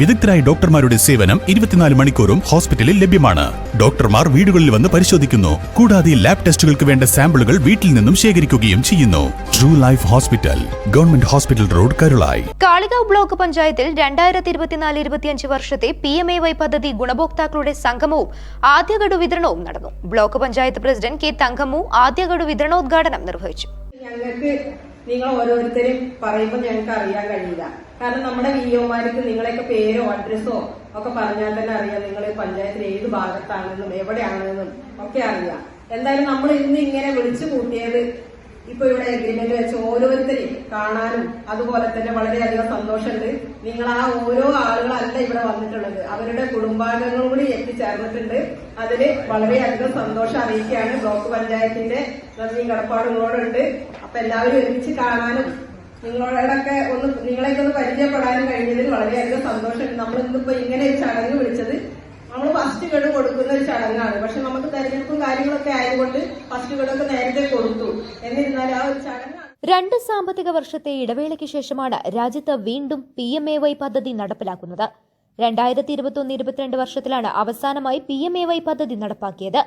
വിദഗ്ധരായ ഡോക്ടർമാരുടെ സേവനം ഇരുപത്തിനാല് മണിക്കൂറും ഹോസ്പിറ്റലിൽ ലഭ്യമാണ്. ഡോക്ടർമാർ വീടുകളിൽ വന്ന് പരിശോധിക്കുന്നു. കൂടാതെ ലാബ് ടെസ്റ്റുകൾക്ക് വേണ്ട സാമ്പിളുകൾ വീട്ടിൽ നിന്നും ശേഖരിക്കുകയും ചെയ്യുന്നു. True life hospital government hospital road Karulai Kalikavu block പഞ്ചായത്തിൽ രണ്ടായിരത്തി ഇരുപത്തിനാല് ഇരുപത്തിയഞ്ച് വർഷത്തെ പി എം എ വൈ പദ്ധതി ഗുണഭോക്താക്കളുടെ സംഗമവും ആദ്യഗഡു വിതരണവും നടന്നു. Block panchayat president K Thankammu ആദ്യഗഡു വിതരണോദ്ഘാടനം നിർവഹിച്ചു. ഞങ്ങൾക്ക് നിങ്ങൾ ഓരോരുത്തരും പറയുമ്പോൾ ഞങ്ങൾക്ക് അറിയാൻ കഴിയില്ല. കാരണം നമ്മുടെ വി ഒമാർക്ക് നിങ്ങളെയൊക്കെ പേരോ അഡ്രസ്സോ ഒക്കെ പറഞ്ഞാൽ തന്നെ അറിയാം നിങ്ങൾ പഞ്ചായത്തിൽ ഏത് ഭാഗത്താണെന്നും എവിടെയാണെന്നും ഒക്കെ അറിയാം. എന്തായാലും നമ്മൾ ഇന്ന് ഇങ്ങനെ ഇപ്പൊ ഇവിടെ എഗ്രിമെന്റ് വെച്ച് ഓരോരുത്തരെയും കാണാനും അതുപോലെ തന്നെ വളരെയധികം സന്തോഷമുണ്ട്. നിങ്ങൾ ആ ഓരോ ആളുകളല്ല ഇവിടെ വന്നിട്ടുള്ളത്. അവരുടെ കുടുംബാംഗങ്ങളും കൂടി എത്തിച്ചേർന്നിട്ടുണ്ട്. അതിന് വളരെയധികം സന്തോഷം അറിയിക്കുകയാണ്. ബ്ലോക്ക് പഞ്ചായത്തിന്റെ നന്ദി കടപ്പാടുകളോടുണ്ട് അപ്പൊ എല്ലാവരും ഒരുമിച്ച് കാണാനും നിങ്ങളോടൊക്കെ ഒന്ന് നിങ്ങളെയൊക്കെ ഒന്ന് പരിചയപ്പെടാനും കഴിഞ്ഞതിൽ വളരെയധികം സന്തോഷമുണ്ട്. നമ്മൾ ഇന്നിപ്പോ ഇങ്ങനെ ഒരു ചടങ്ങ് വിളിച്ചത്. നമ്മൾ ഫസ്റ്റ് കേട് കൊടുക്കുന്ന ഒരു ചടങ്ങാണ്. കാര്യങ്ങളൊക്കെ ആയതുകൊണ്ട് ഫസ്റ്റ് നേരത്തെ കൊടുത്തു. എന്നിരുന്നാൽ ആ ഒരു ചടങ്ങ് രണ്ട് സാമ്പത്തിക വർഷത്തെ ഇടവേളയ്ക്ക് ശേഷമാണ് രാജ്യത്ത് വീണ്ടും പി എം എ വൈ പദ്ധതി നടപ്പിലാക്കുന്നത്. രണ്ടായിരത്തി ഇരുപത്തൊന്ന് ഇരുപത്തിരണ്ട് വർഷത്തിലാണ് അവസാനമായി പി എം എ വൈ പദ്ധതി നടപ്പാക്കിയത്.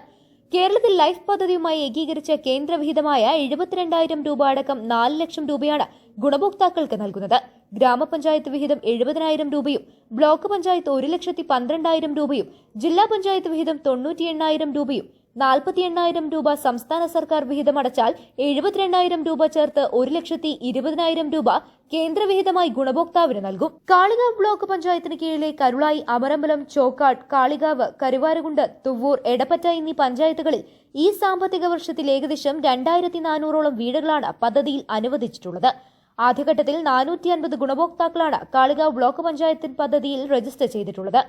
കേരളത്തിൽ ലൈഫ് പദ്ധതിയുമായി ഏകീകരിച്ച കേന്ദ്രവിഹിതമായ എഴുപത്തിരണ്ടായിരം രൂപ അടക്കം നാല് ലക്ഷം രൂപയാണ് ഗുണഭോക്താക്കൾക്ക് നൽകുന്നത്. ഗ്രാമപഞ്ചായത്ത് വിഹിതം എഴുപതിനായിരം രൂപയും ബ്ലോക്ക് പഞ്ചായത്ത് ഒരു ലക്ഷത്തി പന്ത്രണ്ടായിരം രൂപയും ജില്ലാ പഞ്ചായത്ത് വിഹിതം തൊണ്ണൂറ്റി എണ്ണായിരം രൂപയും നാൽപ്പത്തി എണ്ണായിരം രൂപ സംസ്ഥാന സർക്കാർ വിഹിതമടച്ചാൽ എഴുപത്തിരണ്ടായിരം രൂപ ചേർത്ത് ഒരു ലക്ഷത്തി ഇരുപതിനായിരം രൂപ കേന്ദ്രവിഹിതമായി ഗുണഭോക്താവിന് നൽകും. കാളികാവ് ബ്ലോക്ക് പഞ്ചായത്തിന് കീഴിലെ കരുളായി അമരമ്പലം ചോക്കാട് കാളികാവ് കരുവാരകുണ്ട് തുവ്വൂർ എടപ്പറ്റ എന്നീ പഞ്ചായത്തുകളിൽ ഈ സാമ്പത്തിക വർഷത്തിൽ ഏകദേശം രണ്ടായിരത്തി നാനൂറോളം വീടുകളാണ് പദ്ധതിയിൽ അനുവദിച്ചിട്ടുള്ളത്. ആദ്യഘട്ടത്തിൽ നാനൂറ്റി അൻപത് ഗുണഭോക്താക്കളാണ് കാളികാവ് ബ്ലോക്ക് പഞ്ചായത്തിൻ പദ്ധതിയിൽ രജിസ്റ്റർ ചെയ്തിട്ടുള്ളത്.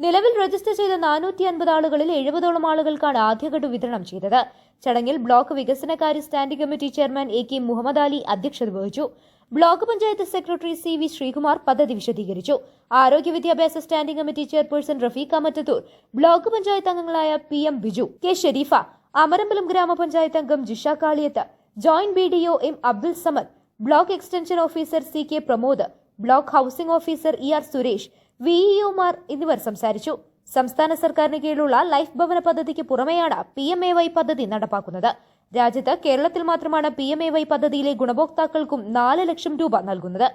നിലവിൽ രജിസ്റ്റർ ചെയ്ത നാനൂറ്റി അൻപത് ആളുകളിൽ എഴുപതോളം ആളുകൾക്കാണ് ആദ്യഘട്ട വിതരണം ചെയ്തത്. ചടങ്ങിൽ ബ്ലോക്ക് വികസനകാര്യ standing committee chairman A K Muhammad Ali അധ്യക്ഷത വഹിച്ചു. Block panchayat secretary C V Sreekumar പദ്ധതി വിശദീകരിച്ചു. ആരോഗ്യ വിദ്യാഭ്യാസ standing committee chairperson Rafeekha Mattathur block panchayat അംഗങ്ങളായ P M Biju K Shareefa Amarambalam ഗ്രാമപഞ്ചായത്ത് അംഗം Jisha Kaliyath joint B D O M Abdul Samad block extension officer C K Pramod block housing officer E R Suresh വിഇഒമാർ എന്നിവർ സംസാരിച്ചു. സംസ്ഥാന സർക്കാരിന് കീഴിലുള്ള life ഭവന പദ്ധതിക്ക് പുറമെയാണ് പി എം എ വൈ പദ്ധതി നടപ്പാക്കുന്നത്. രാജ്യത്ത് കേരളത്തിൽ മാത്രമാണ് പി എം എ വൈ പദ്ധതിയിലെ ഗുണഭോക്താക്കൾക്കും നാല് ലക്ഷം രൂപ നൽകുന്നത്.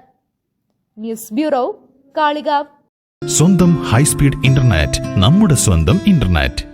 News bureau Kalikavu. സ്വന്തം ഹൈസ്പീഡ് ഇന്റർനെറ്റ് നമ്മുടെ സ്വന്തം ഇന്റർനെറ്റ്.